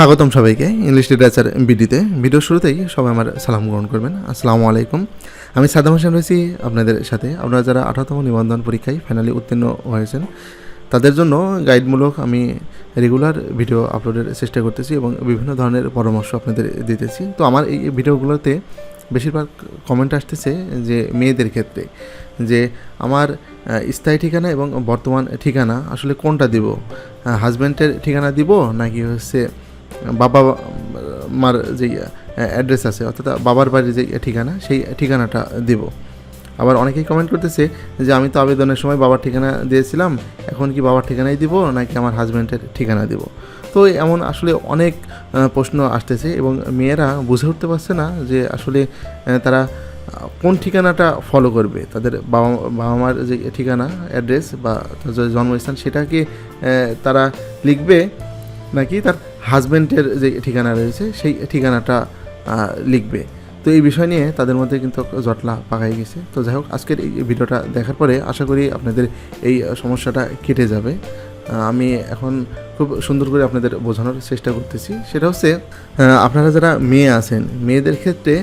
স্বাগতম সবাইকে English literature বিডিতে। Video শুরুতেই সবাই আমার সালাম গ্রহণ করবেন। আসসালামু আলাইকুম। আমি সাদ্দাম হোসেন রয়েছি আপনাদের সাথে। আপনারা যারা আঠারোতম নিবন্ধন পরীক্ষায় ফাইনালি উত্তীর্ণ হয়েছেন, তাদের জন্য গাইডমূলক আমি রেগুলার ভিডিও আপলোডের চেষ্টা করতেছি এবং বিভিন্ন ধরনের পরামর্শ আপনাদের দিতেছি। তো আমার এই ভিডিওগুলোতে বেশিরভাগ কমেন্ট আসতেছে যে মেয়েদের ক্ষেত্রে, যে আমার স্থায়ী ঠিকানা এবং বর্তমান ঠিকানা আসলে কোনটা দিব? হাজব্যান্ডের ঠিকানা দিব নাকি হচ্ছে বাবা, মার যে অ্যাড্রেস আছে, অর্থাৎ বাবার বাড়ির যে ঠিকানা, সেই ঠিকানাটা দিব। আবার অনেকেই কমেন্ট করতেছে যে, আমি তো আবেদনের সময় বাবার ঠিকানা দিয়েছিলাম, এখন কি বাবার ঠিকানাই দিব, নাকি আমার হাজব্যান্ডের ঠিকানা দিব? তো এমন আসলে অনেক প্রশ্ন আসতেছে এবং মেয়েরা বুঝে উঠতে পারছে না যে, আসলে তারা কোন ঠিকানাটা ফলো করবে? তাদের বাবা বাবা মার যে ঠিকানা অ্যাড্রেস বা জন্মস্থান, সেটাকে তারা লিখবে, নাকি তার হাজব্যান্ডের যে ঠিকানা রয়েছে, সেই ঠিকানাটা লিখবে। তো এই বিষয় নিয়ে তাদের মধ্যে কিন্তু জটলা পাকাই গেছে। তো যাই হোক, আজকের এই ভিডিওটা দেখার পরে আশা করি আপনাদের এই সমস্যাটা কেটে যাবে। আমি এখন খুব সুন্দর করে আপনাদের বোঝানোর চেষ্টা করতেছি। সেটা হচ্ছে আপনারা যারা মেয়ে আছেন, মেয়েদের ক্ষেত্রে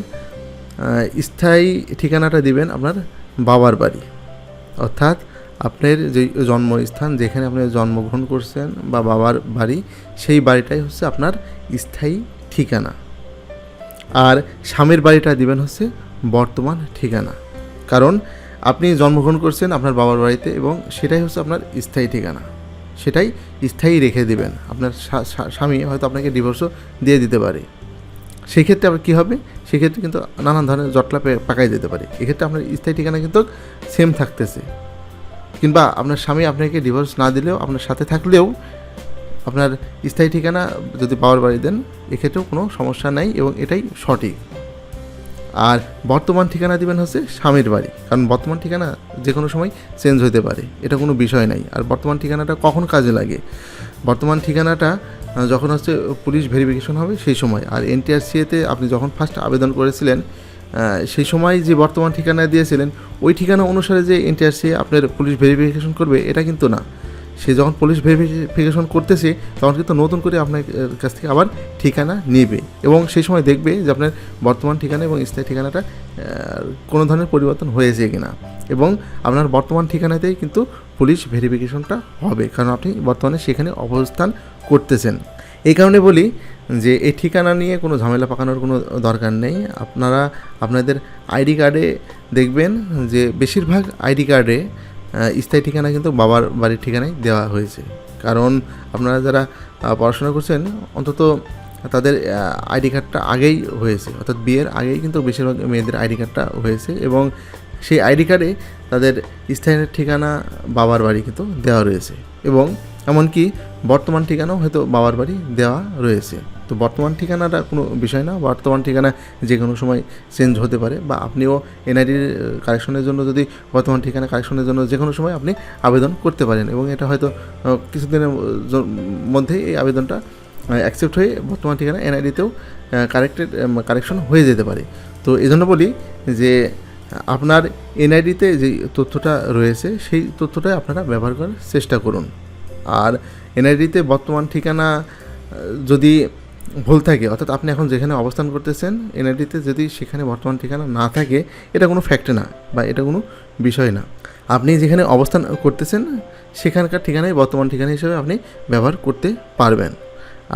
স্থায়ী ঠিকানাটা দিবেন আপনার বাবার বাড়ি। অর্থাৎ আপনার যে জন্মস্থান, যেখানে আপনি জন্মগ্রহণ করছেন বা বাবার বাড়ি, সেই বাড়িটাই হচ্ছে আপনার স্থায়ী ঠিকানা। আর স্বামীর বাড়িটা দিবেন হচ্ছে বর্তমান ঠিকানা। কারণ আপনি জন্মগ্রহণ করছেন আপনার বাবার বাড়িতে এবং সেটাই হচ্ছে আপনার স্থায়ী ঠিকানা। সেটাই স্থায়ী রেখে দিবেন। আপনার স্বা- স্বা- স্বামী হয়তো আপনাকে ডিভোর্সও দিয়ে দিতে পারে। সেক্ষেত্রে আবার কী হবে? সেক্ষেত্রে কিন্তু নানান ধরনের জটলা পাকাই যেতে পারে। এক্ষেত্রে আপনার স্থায়ী ঠিকানা কিন্তু সেম থাকতেছে। কিংবা আপনার স্বামী আপনাকে ডিভোর্স না দিলেও, আপনার সাথে থাকলেও আপনার স্থায়ী ঠিকানা যদি পাওয়ার বাড়ি দেন, এক্ষেত্রেও কোনো সমস্যা নাই এবং এটাই সঠিক। আর বর্তমান ঠিকানা দিবেন হচ্ছে স্বামীর বাড়ি, কারণ বর্তমান ঠিকানা যে কোনো সময় চেঞ্জ হতে পারে, এটা কোনো বিষয় নাই। আর বর্তমান ঠিকানাটা কখন কাজে লাগে? বর্তমান ঠিকানাটা যখন হচ্ছে পুলিশ ভেরিফিকেশন হবে সেই সময়। আর এনটিআরসিএতে আপনি যখন ফার্স্ট আবেদন করেছিলেন সেই সময় যে বর্তমান ঠিকানা দিয়েছিলেন, ওই ঠিকানা অনুসারে যে এনটিআরসি আপনার পুলিশ ভেরিফিকেশন করবে, এটা কিন্তু না। সে যখন পুলিশ ভেরিফিকেশন করতেছে, তখন কিন্তু নতুন করে আপনার কাছ থেকে আবার ঠিকানা নেবে এবং সেই সময় দেখবে যে আপনার বর্তমান ঠিকানা এবং স্থায়ী ঠিকানাটা কোনো ধরনের পরিবর্তন হয়েছে কিনা। এবং আপনার বর্তমান ঠিকানাতেই কিন্তু পুলিশ ভেরিফিকেশনটা হবে, কারণ আপনি বর্তমানে সেখানে অবস্থান করতেছেন। এই কারণে বলি যে, এই ঠিকানা নিয়ে কোনো ঝামেলা পাকানোর কোনো দরকার নেই। আপনারা আপনাদের আইডি কার্ডে দেখবেন যে, বেশিরভাগ আইডি কার্ডে স্থায়ী ঠিকানা কিন্তু বাবার বাড়ির ঠিকানায় দেওয়া হয়েছে। কারণ আপনারা যারা পড়াশোনা করছেন, অন্তত তাদের আইডি কার্ডটা আগেই হয়েছে। অর্থাৎ বিয়ের আগেই কিন্তু বেশিরভাগ মেয়েদের আইডি কার্ডটা হয়েছে এবং সেই আইডি কার্ডে তাদের স্থায়ী ঠিকানা বাবার বাড়ি কিন্তু দেওয়া রয়েছে। এবং এমনকি বর্তমান ঠিকানাও হয়তো বাবার বাড়ি দেওয়া রয়েছে। তো বর্তমান ঠিকানাটা কোনো বিষয় না। বর্তমান ঠিকানা যে কোনো সময় চেঞ্জ হতে পারে বা আপনিও এনআইডির কারেকশনের জন্য যদি বর্তমান ঠিকানা কারেকশনের জন্য যে কোনো সময় আপনি আবেদন করতে পারেন এবং এটা হয়তো কিছুদিনের মধ্যেই এই আবেদনটা অ্যাকসেপ্ট হয়ে বর্তমান ঠিকানা এনআইডিতেও কারেক্টেড কারেকশন হয়ে যেতে পারে। তো এই জন্য বলি যে, আপনার এনআইডিতে যে তথ্যটা রয়েছে সেই তথ্যটাই আপনারা ব্যবহার করার চেষ্টা করুন। আর এনআইডিতে বর্তমান ঠিকানা যদি ভুল থাকে, অর্থাৎ আপনি এখন যেখানে অবস্থান করতেছেন, এনআইডিতে যদি সেখানে বর্তমান ঠিকানা না থাকে, এটা কোনো ফ্যাক্ট না বা এটা কোনো বিষয় না। আপনি যেখানে অবস্থান করতেছেন, সেখানকার ঠিকানাই বর্তমান ঠিকানা হিসেবে আপনি ব্যবহার করতে পারবেন।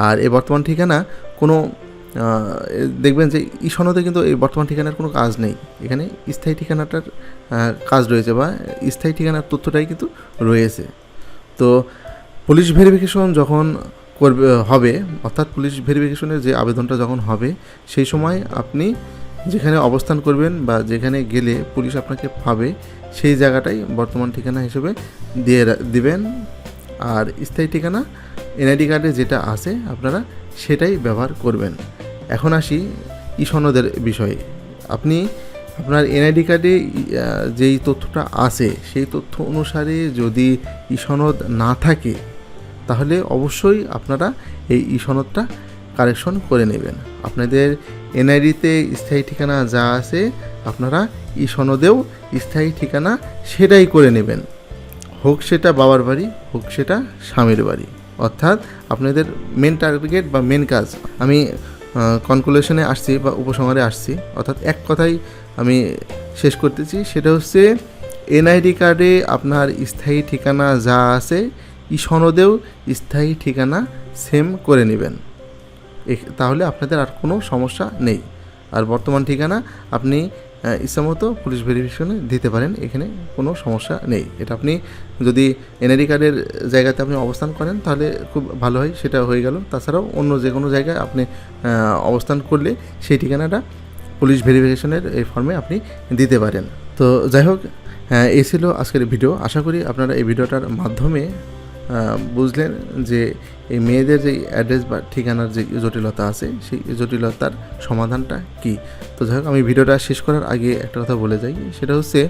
আর এই বর্তমান ঠিকানা কোনো দেখবেন যে ই কিন্তু এই বর্তমান ঠিকানার কোনো কাজ নেই। এখানে স্থায়ী ঠিকানাটার কাজ রয়েছে বা স্থায়ী ঠিকানার তথ্যটাই কিন্তু রয়েছে। তো পুলিশ ভেরিফিকেশন যখন করবে, হবে, অর্থাৎ পুলিশ ভেরিফিকেশনের যে আবেদনটা যখন হবে, সেই সময় আপনি যেখানে অবস্থান করবেন বা যেখানে গেলে পুলিশ আপনাকে পাবে, সেই জায়গাটাই বর্তমান ঠিকানা হিসেবে দিয়ে দিবেন। আর স্থায়ী ঠিকানা, এনআইডি কার্ডে যেটা আছে, আপনারা সেটাই ব্যবহার করবেন। এখন আসি ই সনদের বিষয়ে। আপনি আপনার এনআইডি কার্ডে যেই তথ্যটা আছে, সেই তথ্য অনুসারে যদি ই সনদ না থাকে তাহলে অবশ্যই আপনারা এই ই সনদটা কারেকশন করে নেবেন। আপনাদের এনআইডিতে স্থায়ী ঠিকানা যা আছে, আপনারা ই সনদেও স্থায়ী ঠিকানা সেটাই করে নেবেন। হোক সেটা বাবার বাড়ি, হোক সেটা স্বামীর বাড়ি। অর্থাৎ আপনাদের মেন টার্গেট বা মেন কাজ, আমি কনক্লুশনে আসছি বা উপসংহারে আসছি। অর্থাৎ এক কথাই আমি শেষ করতেছি, সেটা হচ্ছে এনআইডি কার্ডে আপনার স্থায়ী ঠিকানা যা আছে ই সনদেও স্থায়ী ঠিকানা সেম করে নেবেন। তাহলে আপনাদের আর কোনো সমস্যা নেই। আর বর্তমান ঠিকানা আপনি ইচ্ছামতো পুলিশ ভেরিফিকেশনে দিতে পারেন, এখানে কোনো সমস্যা নেই। এটা আপনি যদি এনআইডি কার্ডের জায়গাতে আপনি অবস্থান করেন, তাহলে খুব ভালো হয়, সেটা হয়ে গেল। তাছাড়াও অন্য যে কোনো জায়গায় আপনি অবস্থান করলে সেই ঠিকানাটা পুলিশ ভেরিফিকেশনের এই ফর্মে আপনি দিতে পারেন। তো যাই হোক এই ছিল আজকের ভিডিও আশা করি আপনারা এই ভিডিওটার মাধ্যমে বুঝলেন যে এই মেয়েদের যে অ্যাড্রেস বা ঠিকানার যে জটিলতা আছে, সেই জটিলতার সমাধানটা কি? তো যাই হোক, আমি ভিডিওটা শেষ করার আগে একটা কথা বলে যাই। সেটা হচ্ছে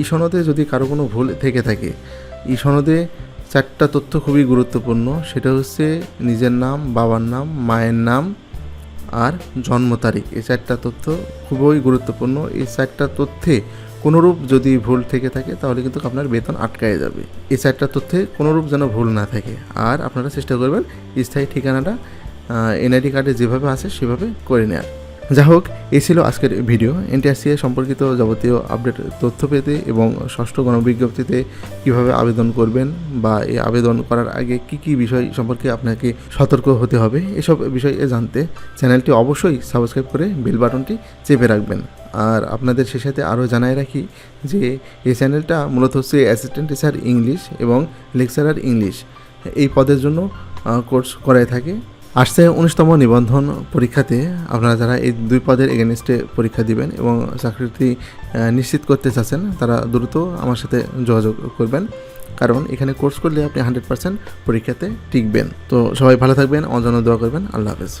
ই যদি কারও কোনো ভুল থেকে থাকে ই চারটা তথ্য খুবই গুরুত্বপূর্ণ। সেটা হচ্ছে নিজের নাম, বাবার নাম, মায়ের নাম আর জন্ম তারিখ। এই চারটা তথ্য খুবই গুরুত্বপূর্ণ। এই চারটা তথ্যে কোনোরূপ যদি ভুল থেকে থাকে, তাহলে কিন্তু আপনার বেতন আটকায় যাবে। এই চারটা তথ্যে কোনোরূপ যেন ভুল না থাকে। আর আপনারা চেষ্টা করবেন স্থায়ী ঠিকানাটা এনআইডি কার্ডে যেভাবে আছে সেভাবে করে নেওয়ার যা হোক এই ছিল আজকের ভিডিও। এনটিআরসিএ সম্পর্কিত যাবতীয় আপডেট তথ্য পেতে এবং ষষ্ঠ গণবিজ্ঞপ্তিতে কীভাবে আবেদন করবেন বা এই আবেদন করার আগে কি কি বিষয় সম্পর্কে আপনাকে সতর্ক হতে হবে, এসব বিষয়ে জানতে চ্যানেলটি অবশ্যই সাবস্ক্রাইব করে বেল বাটনটি চেপে রাখবেন। আর আপনাদের সে সাথে আরও জানাই রাখি যে এই চ্যানেলটা মূলত হচ্ছে অ্যাসিস্ট্যান্ট টিচার ইংলিশ এবং লেকচারার ইংলিশ। এই পদের জন্য কোর্স করাই থাকে। আসছে উনিশতম নিবন্ধন পরীক্ষাতে। আপনারা যারা এই দুই পদের এগেনস্টে পরীক্ষা দিবেন এবং চাকরিটি নিশ্চিত করতে চাচ্ছেন, তারা দ্রুত আমার সাথে যোগাযোগ করবেন। কারণ এখানে কোর্স করলে আপনি হান্ড্রেড পার্সেন্ট পরীক্ষাতে টিকবেন। তো সবাই ভালো থাকবেন আমার জন্য দোয়া করবেন। আল্লাহ হাফেজ।